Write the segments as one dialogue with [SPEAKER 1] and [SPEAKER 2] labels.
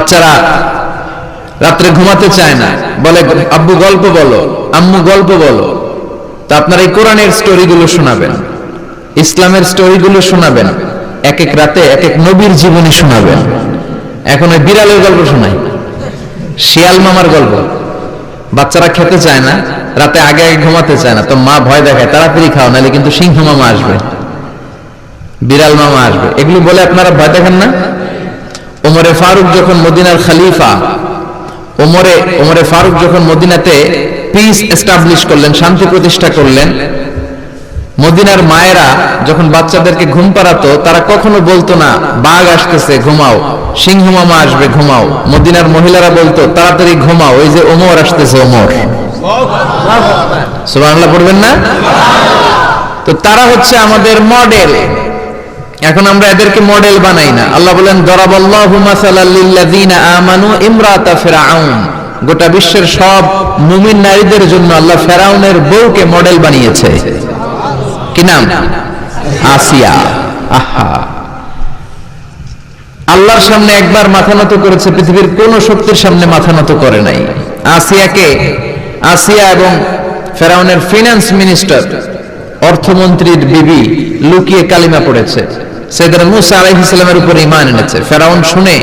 [SPEAKER 1] বাচ্চারা রাত্রে ঘুমাতে চায় না। বলে, আব্বু, গল্প বলো, আম্মু, গল্প বলো। তা আপনারা এই কোরআনের স্টোরিগুলো শোনাবেন, ইসলামের স্টোরিগুলো শোনাবেন এক এক রাতে এক এক নবীর জীবনী শোনাবেন। এখন ওই বিড়ালের গল্প শোনাই। শিয়াল মামার গল্প। বাচ্চারা খেতে চায় না, রাতে আগে আগে ঘুমাতে চায় না। তো মা ভয় দেখায়, তাড়াতাড়ি খাও, নাহলে কিন্তু সিংহ মামা আসবে। বিড়াল মামা আসবে। এগুলো বলে আপনারা ভয় দেখেন না? ওমরে ফারুক যখন মদিনার খলিফা, ওমরে ওমরে ফারুক যখন মদিনাতে পিস এস্টাবলিশ করলেন, শান্তি প্রতিষ্ঠা করলেন, মদিনার মায়েরা যখন বাচ্চাদেরকে ঘুম পাড়াতো, তারা কখনো বলতো না, বাঘ আসতেছে, ঘুমাও, সিংহ মামা আসবে, ঘুমাও। মদিনার মহিলারা বলতো, তাড়াতাড়ি ঘুমাও ওই যে ওমর আসতেছে, ওমর। সুবহানাল্লাহ, পড়বেন না? তো তারা হচ্ছে আমাদের মডেল এখন আমরা এদেরকে মডেল বানাই না। আল্লাহ বলেন আমানু গোটা বিশ্বের সব মুমিন নারীদের জন্য আল্লাহ ফেরাউনের বউকে মডেল বানিয়েছে। কি নাম? আসিয়া। আহা। আল্লাহর সামনে একবার মাথা নত করেছে, পৃথিবীর কোন শক্তির সামনে মাথা নত করে নাই। আসিয়াকে? আসিয়া এবং ফেরাউনের ফিনান্স মিনিস্টার অর্থমন্ত্রীর বিবি লুকিয়ে কালিমা পড়েছে। সেদিন মুসা আলাইহিসসালামের উপর ইমান এনেছে। ফেরাউন শুনে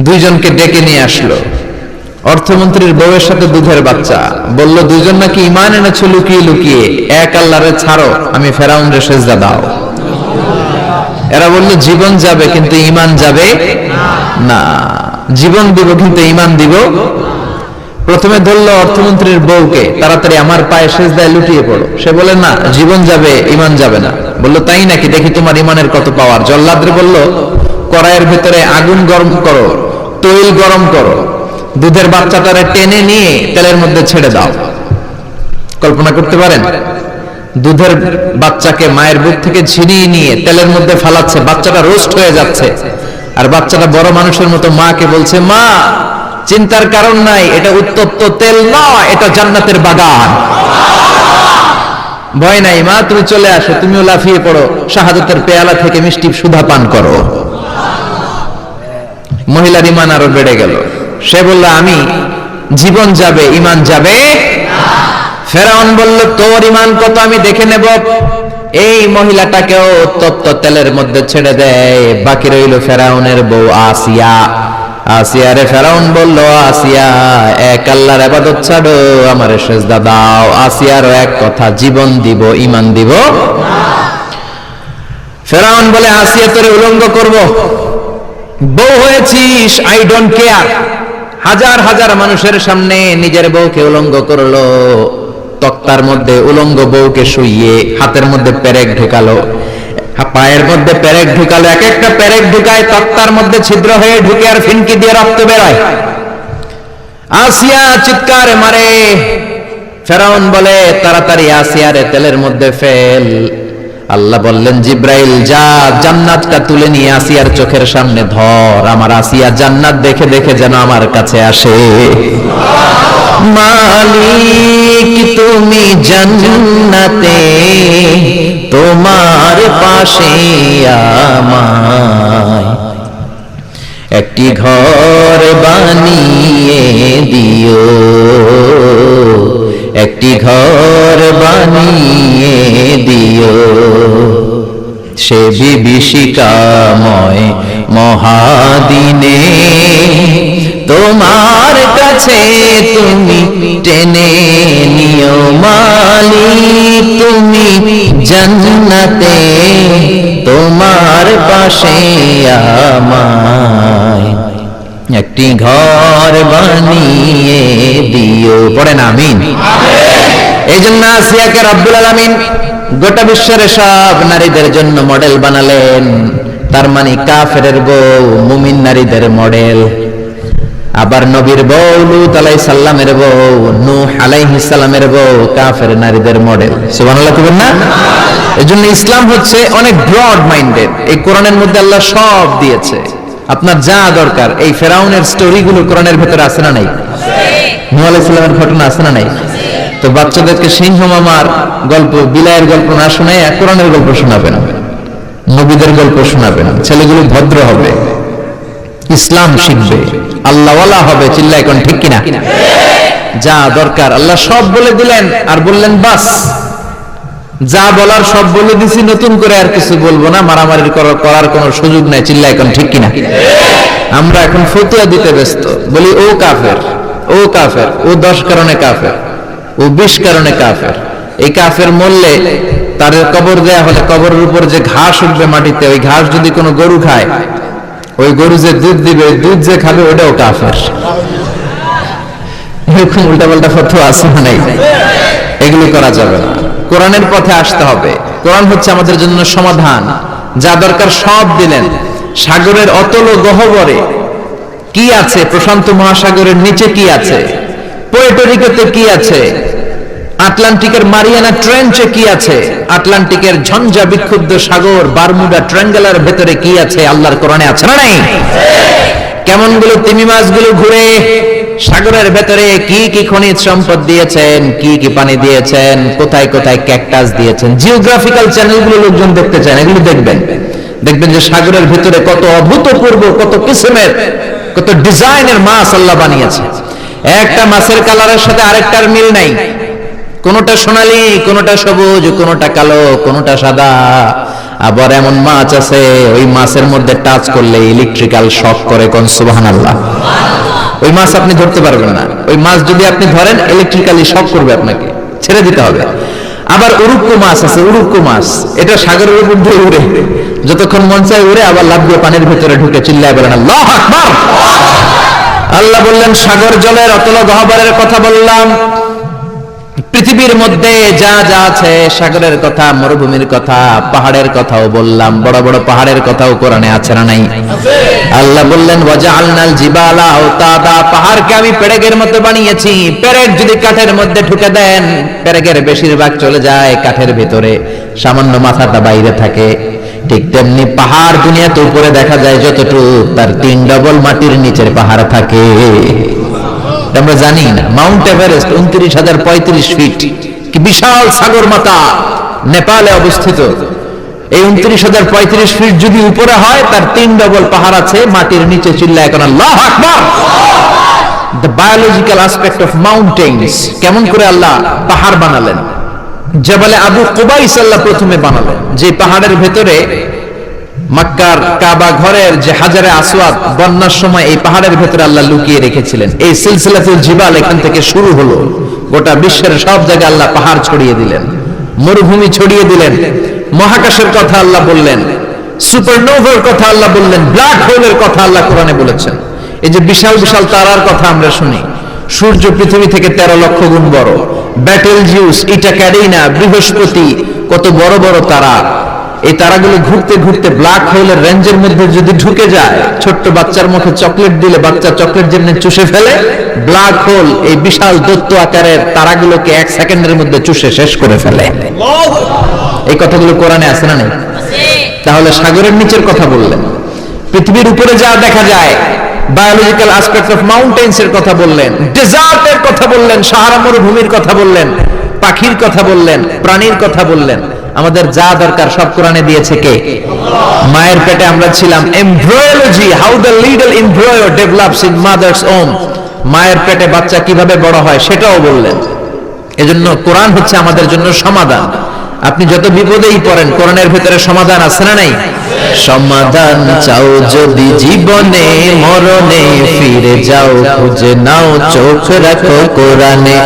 [SPEAKER 1] দুইজনকে ডেকে নিয়ে আসলো। অর্থমন্ত্রীর বউয়ের সাথে দুধের বাচ্চা। বলল, দুইজন নাকি ইমান এনেছে? লুকিয়ে লুকিয়ে। এক আল্লাহরে ছাড়ো, আমি ফেরাউন দাও। এরা বলল, জীবন যাবে, কিন্তু ইমান যাবে না। জীবন দিব, কিন্তু ইমান দিব। প্রথমে ধরলো অর্থমন্ত্রীর বউকে, তাড়াতাড়ি আমার পায়ে সেজদায় লুটিয়ে পড়ো। সে বলে, না, জীবন যাবে ইমান যাবে না। বলল, তাই নাকি? দেখি তোমার ইমানের কত পাওয়ার জল্লাদ্রে বলল, কড়াইয়ের ভেতরে আগুন গরম করো, তৈল গরম করো, দুধের বাচ্চাটারে টেনে নিয়ে তেলের মধ্যে ছেড়ে দাও। কল্পনা করতে পারেন? দুধের বাচ্চাকে মায়ের বুক থেকে ছিনিয়ে নিয়ে তেলের মধ্যে ফালাচ্ছে, বাচ্চাটা রোস্ট হয়ে যাচ্ছে, আর বাচ্চাটা বড় মানুষের মতো মাকে বলছে, মা, চিন্তার কারণ নাই, এটা উত্তপ্ত তেল নয়, এটা জান্নাতের বাগান। ভয় নাই মা তুমি চলে আসো, তুমিও লাফিয়ে পড়ো, শাহাদতের পেয়ালা থেকে মিষ্টি সুধা পান করো। মহিলার ইমান আরও বেড়ে গেল। সে বলল, আমি, জীবন যাবে ইমান যাবে? ফেরাউন বলল, তোর ইমান কত আমি দেখে নেব। এই মহিলাটাকেও তপ্ত তেলের মধ্যে ছেড়ে দেয় বাকি রইল ফেরাউনের বউ আসিয়া। আসিয়া রে ফেরাউন বলল, আসিয়া, এক আল্লাহর আবাদত ছাড়ো, আমার সেজদা দাও। আসিয়ারও এক কথা, জীবন দিব ইমান দিব ফেরাউন বলে, আসিয়া তোরে উলঙ্গ করব। বউ হয়েছিস আই ডোন্ট কেয়ার হাজার হাজার মানুষের সামনে নিজের বউকে উলঙ্গ করল। তক্তার মধ্যে উলঙ্গ বউকে শুইয়ে হাতের মধ্যে পেরেক ঢুকালো। পায়ের মধ্যে প্যারেক ঢুকালো, এক একটা প্যারেক ঢুকায় তক্তার মধ্যে ছিদ্র হয়ে ঢুকে আর ফিনকি দিয়ে রক্ত বেরোয়। আসিয়া চিৎকার মারে। ফেরাউন বলে, তাড়াতাড়ি আসিয়ারে তেলের মধ্যে ফেল। আল্লাহ বললেন, জিব্রাইল, যা, জান্নাতটা তুলে নিয়ে আসিয়ার চোখের সামনে ধর। আমার আসিয়া জান্নাত দেখে দেখে যেন আমার কাছে আসে। মালিক, তুমি জান্নাতে, তোমার পাশে আমায় একটি ঘর বানিয়ে দিও। একটি ঘর বানিয়ে দিও। সে বিভীষিকাময় মহাদিনে তোমার কাছে তুমি টেনে নিও মালিক তুমি জান্নাতে, তোমার পাশে আমায় একটি ঘর বানিয়ে দিও। পড়েন, আমিন। এই জন্য আসিয়াকে রব্বুল আলামিন গোটা বিশ্বের সব নারীদের জন্য মডেল বানালেন। তার মানে কাফেরের বউ, মুমিন নারীদের মডেল আবার নবীর বউ লুত আলাই সাল্লামের বউ, নূহ আলাইহিস সালামের বউ, কাফের নারীদের মডেল। সুবহানাল্লাহ কইবেন না? এজন্য ইসলাম হচ্ছে অনেক ব্রড মাইন্ডেড এই কোরআনের মধ্যে আল্লাহ সব দিয়েছে। আপনার যা দরকার, এই ফেরাউনের স্টোরিগুলো কোরআনের ভেতরে আছে না নাই? নূহ আলাইহিস সালামের ঘটনা আছে না নাই? তো বাচ্চাদেরকে সিংহ মামার গল্প, বিলায়ের গল্প না শুনে কোরআনের গল্প শোনাবেন। নবীদের গল্প শোনাবেন। ছেলেগুলো ভদ্র হবে। ইসলাম শিখবে। আল্লাহওয়ালা হবে চিল্লা এখন ঠিক কিনা? যা দরকার। আল্লাহ সব বলে দিলেন আর বললেন বাস। যা বলার সব বলে দিছি নতুন করে আর কিছু বলব না। মারামারি করার করার কোনো সুযোগ নাই চিল্লা এখন ঠিক কিনা? আমরা এখন ফতুয়া দিতে ব্যস্ত। বলি ও কাফের ও কাফের ও দশ কারণে কাফের ও বিশ কারণে কাফের। এই কাফের মরলে তার কবর দেয়া হলে কবরের উপর যে ঘাস উঠবে মাটিতে ওই ঘাস যদি কোনো গরু খায় ওই গরু যে দুধ দিবে, দুধ যে খাবে, ওটাও কাফের। এরকম উল্টাপাল্টা ফতুয়া আছে নাই এগুলো করা যাবে না। কোরআনের পথে আসতে হবে। কোরআন হচ্ছে আমাদের জন্য সমাধান। যা দরকার সব দিলেন। সাগরের অতল গহবরে কি আছে? প্রশান্ত মহাসাগরের নিচে কি আছে? পোয়েটোরিকোতে কি আছে? আটলান্টিকের মারিয়ানা ট্রেঞ্চে কি আছে? আটলান্টিকের ঝঞ্ঝা বিক্ষুব্ধ সাগর, বারমুডা ট্রায়াঙ্গেলের ভেতরে কি আছে? আল্লাহর কোরআনে আছে না নাই? কেমনগুলো তিমি মাছগুলো ঘুরে সাগরের ভেতরে কি কি খনিজ সম্পদ দিয়েছেন, কি কি পানি দিয়েছেন, কোথায় কোথায় ক্যাকটাস দিয়েছেন? জিওগ্রাফিক্যাল চ্যানেলগুলো লোকজন দেখতে চান এগুলো দেখবেন। দেখবেন যে সাগরের ভিতরে কত অভূতপূর্ব, কত কিসিমের, কত ডিজাইনের মাছ আল্লাহ বানিয়েছে। একটা মাছের কালারের সাথে আরেকটার মিল নাই। কোনটা সোনালি, কোনটা সবুজ, কোনটা কালো, কোনটা সাদা। আবার এমন মাছ আছে, ওই মাছের মধ্যে টাচ করলে ইলেকট্রিক্যাল শক করে কোন সুবাহান আল্লাহ ওই মাছ আপনি ধরতে পারবেন না। ওই মাছ যদি আপনি ধরেন ইলেকট্রিক্যালি শক করবে আপনাকে। ছেড়ে দিতে হবে। আবার উড়ুক্কু মাছ আছে উড়ুক্কু মাছ। এটা সাগরের উপর দিয়ে উড়ে। যতক্ষণ মন চায় উড়ে, আবার লাভ দিয়ে পানির ভিতরে ঢুকে চিল্লায় বলেন, আল্লাহ আকবার! আল্লাহ বললেন, সাগর জলের অতল গহ্বরের কথা বললাম। পৃথিবীর মধ্যে যা যা আছে, সাগরের কথা, মরুভূমির কথা, পাহাড়ের কথাও বললাম। বড় বড় পাহাড়ের কথাও কোরআনে আছে না নাই? আল্লাহ বললেন, ওয়াজআলনাল জিবালা আওতাদা। পাহাড়কে আমি পেরেকের মতো বানিয়েছি। পেরেক যদি কাঠের মধ্যে ঢুকে দেন পেরেকের বেশিরভাগ চলে যায় কাঠের ভিতরে। সামান্য মাথাটা বাইরে থাকে। ঠিক তেমনি পাহাড় দুনিয়াতে উপরে দেখা যায় যতটুকু, তার তিন ডবল মাটির নিচের পাহাড় থাকে। আমরা জানি না। মাউন্ট এভারেস্ট উনত্রিশ হাজার পঁয়ত্রিশ ফিট কি বিশাল সাগর মাতা নেপালে অবস্থিত। এই উনত্রিশ হাজার পঁয়ত্রিশ ফিট যদি উপরে হয়, তার তিন ডবল পাহাড় আছে, মাটির নিচে চিল্লা এখন আল্লাহ the biological aspect of mountains কেমন করে আল্লাহ পাহাড় বানালেন? জবালে আবু কুবাইস আল্লাহ প্রথমে বানালেন, যে পাহাড়ের ভেতরে মক্কার কাবা ঘরের যে হাজারে আসওয়াদ বন্যার সময় এই পাহাড়ের ভেতরে আল্লাহ লুকিয়ে রেখেছিলেন। এই সিলসিলাতুল জিবাল এখান থেকে শুরু হলো। গোটা বিশ্বের সব জায়গায় আল্লাহ পাহাড় ছড়িয়ে দিলেন। মরুভূমি ছড়িয়ে দিলেন। মহাকাশের কথা আল্লাহ বললেন। সুপারনোভার কথা আল্লাহ বললেন। ব্ল্যাক হোলের কথা আল্লাহ কোরআনে বলেছেন। এই যে বিশাল বিশাল তারার কথা আমরা শুনি। সূর্য পৃথিবী থেকে তেরো লক্ষ গুণ বড়। ব্যাটেল জিউস ইটা ক্যারিনা বৃহস্পতি, কত বড় বড় তারা। এই তারাগুলো ঘুরতে ঘুরতে ব্ল্যাক হোলের রেঞ্জের মধ্যে যদি ঢুকে যায়, ছোট্ট বাচ্চার মুখে চকলেট দিলে বাচ্চা চকলেট যেমনি চুষে ফেলে ব্ল্যাক হোল এই বিশাল দত্ত আকারের তারাগুলোকে এক সেকেন্ডের মধ্যে চুষে শেষ করে ফেলে। এই কথাগুলো কোরআনে আছে না নেই? তাহলে সাগরের নিচের কথা বললেন। পৃথিবীর উপরে যা দেখা যায় বায়োলজিক্যাল আসপেক্ট অফ মাউন্টেন্স এর কথা বললেন ডেজার্টের কথা বললেন, সাহারা মরুভূমির কথা বললেন, পাখির কথা বললেন, প্রাণীর কথা বললেন। আমাদের যা দরকার সব কোরআনে দিয়েছে কে? মায়ের পেটে আমরা ছিলাম embryology how the little embryo develops in mother's womb মায়ের পেটে বাচ্চা কীভাবে বড় হয় সেটাও বললেন। এজন্য কোরআন হচ্ছে আমাদের জন্য সমাধান। আপনি যত বিপদেই পড়েন করোনার ভেতরে সমাধান আছে না নাই? সমাধান চাও যদি জীবনে, মরণে ফিরে যাও, খুঁজে নাও, চোখ রাখো কোরআনে।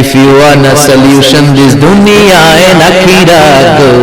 [SPEAKER 1] If you want solution this দুনিয়ায় নাকিরা